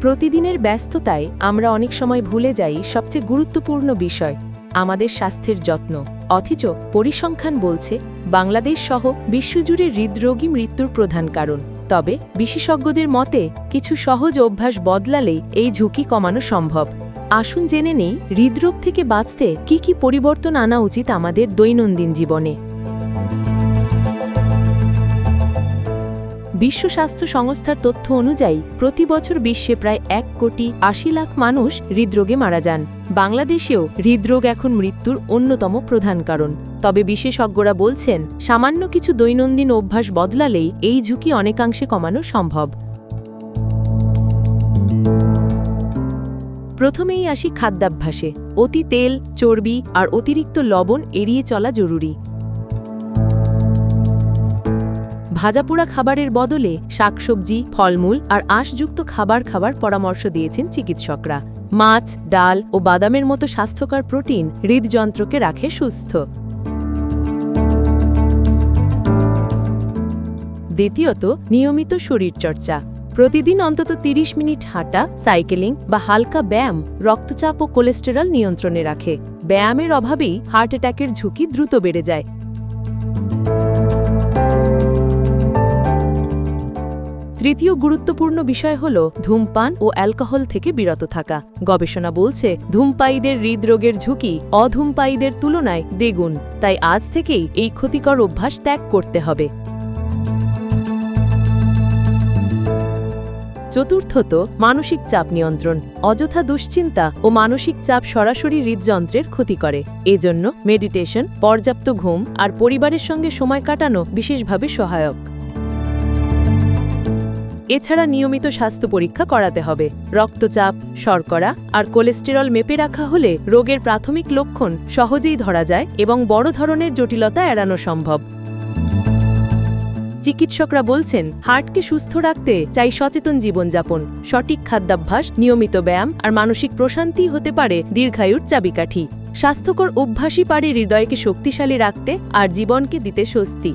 প্রতিদিনের ব্যস্ততায় আমরা অনেক সময় ভুলে যাই সবচেয়ে গুরুত্বপূর্ণ বিষয়, আমাদের স্বাস্থ্যের যত্ন। অথচ পরিসংখ্যান বলছে, বাংলাদেশ সহ বিশ্বজুড়ে হৃদরোগী মৃত্যুর প্রধান কারণ। তবে বিশেষজ্ঞদের মতে, কিছু সহজ অভ্যাস বদলালেই এই ঝুঁকি কমানো সম্ভব। আসুন জেনে নেই, হৃদরোগ থেকে বাঁচতে কি কি পরিবর্তন আনা উচিত আমাদের দৈনন্দিন জীবনে। বিশ্ব স্বাস্থ্য সংস্থার তথ্য অনুযায়ী, প্রতি বছর বিশ্বে প্রায় এক কোটি আশি লাখ মানুষ হৃদরোগে মারা যান। বাংলাদেশেও হৃদরোগ এখন মৃত্যুর অন্যতম প্রধান কারণ। তবে বিশেষজ্ঞরা বলছেন, সামান্য কিছু দৈনন্দিন অভ্যাস বদলালেই এই ঝুঁকি অনেকাংশে কমানো সম্ভব। প্রথমেই আসি খাদ্যাভ্যাসে। অতি তেল, চর্বি আর অতিরিক্ত লবণ এড়িয়ে চলা জরুরি। ভাজাপোড়া খাবারের বদলে শাকসবজি, ফলমূল আর আঁশযুক্ত খাবার খাবার পরামর্শ দিয়েছেন চিকিৎসকরা। মাছ, ডাল ও বাদামের মতো স্বাস্থ্যকর প্রোটিন হৃদযন্ত্রকে রাখে সুস্থ। দ্বিতীয়ত, নিয়মিত শরীরচর্চা। প্রতিদিন অন্তত ৩০ মিনিট হাঁটা, সাইকেলিং বা হালকা ব্যায়াম রক্তচাপ ও কোলেস্টেরল নিয়ন্ত্রণে রাখে। ব্যায়ামের অভাবেই হার্ট অ্যাটাকের ঝুঁকি দ্রুত বেড়ে যায়। তৃতীয় গুরুত্বপূর্ণ বিষয় হল ধূমপান ও অ্যালকোহল থেকে বিরত থাকা। গবেষণা বলছে, ধূমপায়ীদের হৃদরোগের ঝুঁকি অধূমপায়ীদের তুলনায় দ্বিগুণ, তাই আজ থেকেই এই ক্ষতিকর অভ্যাস ত্যাগ করতে হবে। চতুর্থত, মানসিক চাপ নিয়ন্ত্রণ, অযথা দুশ্চিন্তা ও মানসিক চাপ সরাসরি হৃদযন্ত্রের ক্ষতি করে। এজন্য মেডিটেশন পর্যাপ্ত ঘুম আর পরিবারের সঙ্গে সময় কাটানো বিশেষভাবে সহায়ক। এছাড়া নিয়মিত স্বাস্থ্য পরীক্ষা করাতে হবে। রক্তচাপ, শর্করা আর কোলেস্টেরল মেপে রাখা হলে রোগের প্রাথমিক লক্ষণ সহজেই ধরা যায় এবং বড় ধরনের জটিলতা এড়ানো সম্ভব। চিকিৎসকরা বলছেন, হার্টকে সুস্থ রাখতে চাই সচেতন জীবনযাপন, সঠিক খাদ্যাভ্যাস, নিয়মিত ব্যায়াম আর মানসিক প্রশান্তি হতে পারে দীর্ঘায়ুর চাবিকাঠি। স্বাস্থ্যকর অভ্যাসই পারে হৃদয়কে শক্তিশালী রাখতে আর জীবনকে দিতে স্বস্তি।